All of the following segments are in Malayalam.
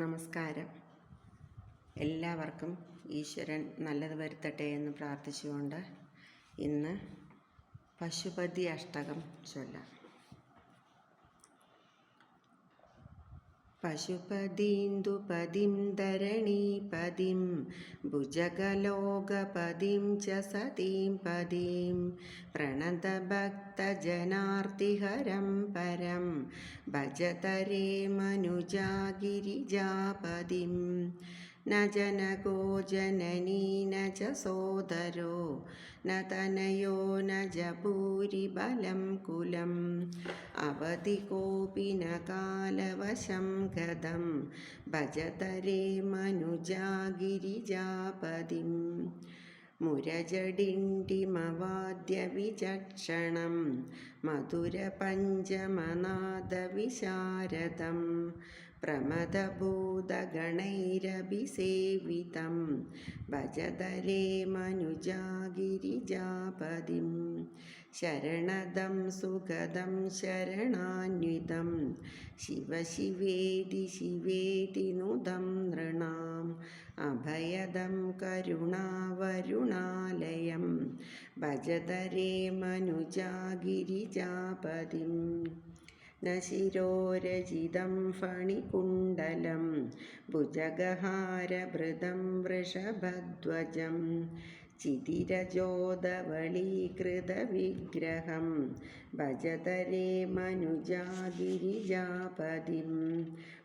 നമസ്കാരം. എല്ലാവർക്കും ഈശ്വരൻ നല്ലത് വരുത്തട്ടെ എന്ന് പ്രാർത്ഥിച്ചുകൊണ്ട് ഇന്ന് പശുപതി അഷ്ടകം ചൊല്ലാം. പശുപതീന്ദുപതിം ധരണീപതിം ഭുജഗലോകപതിം ച സതീം പതിം പ്രണതഭക്തജനാർത്തിഹരം പരം ഭജതരേ മനുജാഗിരിജാപതിം. न जनको जननी न च सोदरो न तनयो न जपूरिबलं कुलम् अवधि कोऽपि न कालवशं गतं भजतरे मनुजागिरिजापदिं मुरजडिण्डिमवाद्यविचक्षणं मधुरपञ्चमनादविशारदम् प्रमदभूतगणैरभिसेवितं भजदरे मनुजागिरिजापदिं शरणदं सुगदं शरणान्वितं शिव शिवेदि शिवेदि नुदं नृणाम् अभयदं करुणावरुणालयं भजदरे मनुजागिरिजापदिम् न शिरोरजितं फणिकुण्डलं भुजगहारभृतं वृषभध्वजं ചിതിരജോദവളീകൃതവിഗ്രഹം ഭജതരേ മനുജാതിരിജാപതിം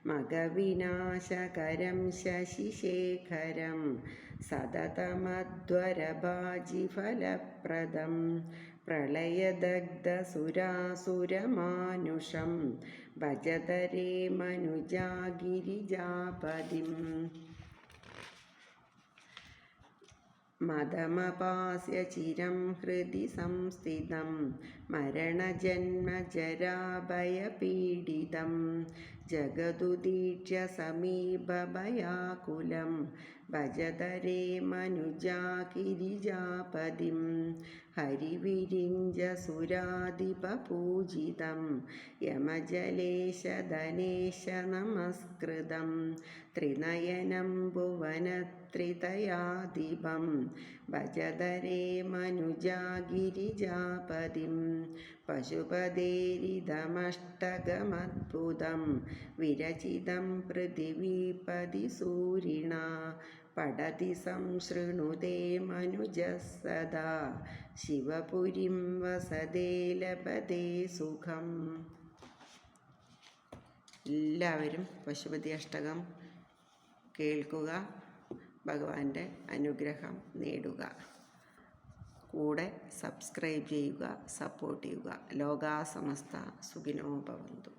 മകവിനാശകരം ശശിശേഖരം സതതമധ്വരഭാജിഫലപ്രദം പ്രളയദഗ്ധസുരാസുരമാനുഷം ഭജതരേ മനുജാഗിരിജാപതിം मदमपास्य चिरं हृदि संस्थितं मरणजन्मजराभयपीडितं जगदुदीक्ष्य समीपभयाकुलं ഭജതരേ മനുജാകിരിജാപതിം ഹരിവിരിഞ്ചസുരാധിപൂജിതം യമജലേശധനേശ നമസ്കൃതം. ത്രിനയനം ഭുവനത്രിതയാധിപം. ഭജതരേ മനുജാഗിരിജാപതിം പശുപതേരിതമഷ്ടകമദ്ഭുതം വിരചിതം പൃഥിവീപതി സൂരിണ. पठति संशृणुते मनुजः सदा शिवपुरीं वसदे ലഭതേ സുഖം എല്ലാവരും പശുപതി അഷ്ടകം കേൾക്കുക ഭഗവാന്റെ അനുഗ്രഹം നേടുക കൂടെ സബ്സ്ക്രൈബ് ചെയ്യുക സപ്പോർട്ട് ചെയ്യുക ലോകാസമസ്ത സുഖിനോ ഭവന്തു